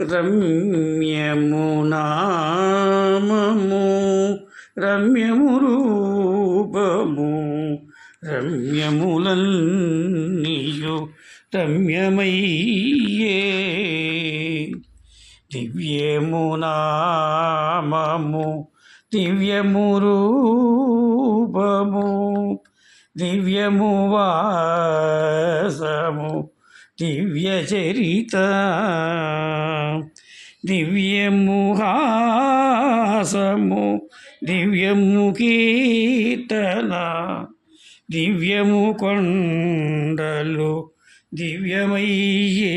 రమ్యము నామము రమ్యము రూపము రమ్యములన్నీయు రమ్యమయ్యే. దివ్యము నామము దివ్యము రూపము దివ్యము వాసము దివ్య చరిత దివ్యము హాసము దివ్యము కీర్తన దివ్యము కొండలు దివ్యమయ్యే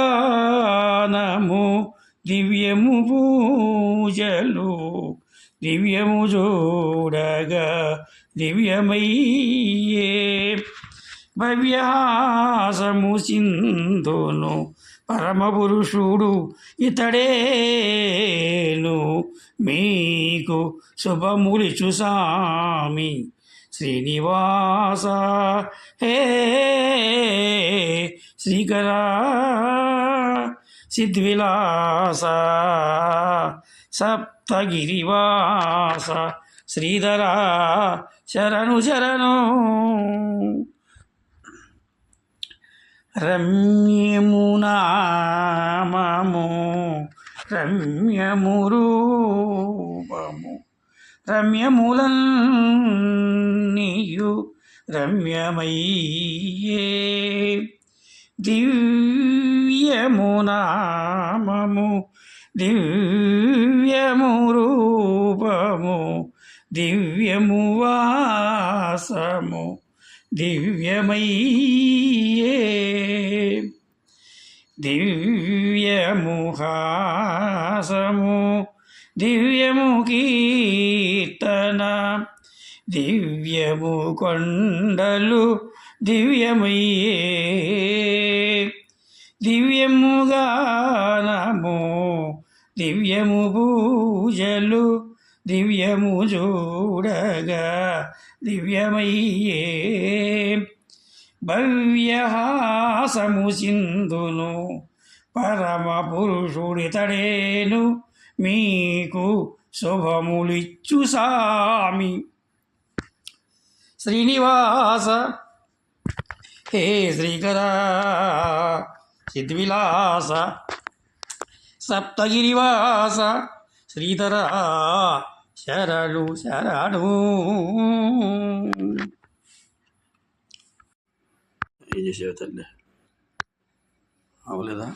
దివ్యముగానము దివ్యము పూజలు దివ్యము చూడగా దివ్యమయ్యే భవ్యాసము సింధును పరమపురుషుడు ఇతడేను. మీకు శుభములిచు సామి శ్రీనివాస హే శ్రీకర సిద్విలాస సప్తగిరివాస శ్రీధర శరణు శరణు. రమ్యమునామము రమ్యము రూపము. రమ్యములన్నీయు రమ్యమయ్యే దివ్యమునామము దివ్యము రూపము దివ్యము వాసము దివ్యమయ్యే దివ్యముహాసము దివ్యము కీర్తన దివ్యము కొండలు దివ్యమయ్యే దివ్యము గానము దివ్యము పూజలు దివ్యము చూడగా దివ్యమయ్యే భవ్యహాసము సింధును పరమ పురుషుడితడేను మీకు శుభములిచ్చు సామి. శ్రీనివాస హే శ్రీకర సిద్విలాస సప్తగిరివాస శ్రీధర శరణు శరణు. చేసేవి తల్లి అవలేదా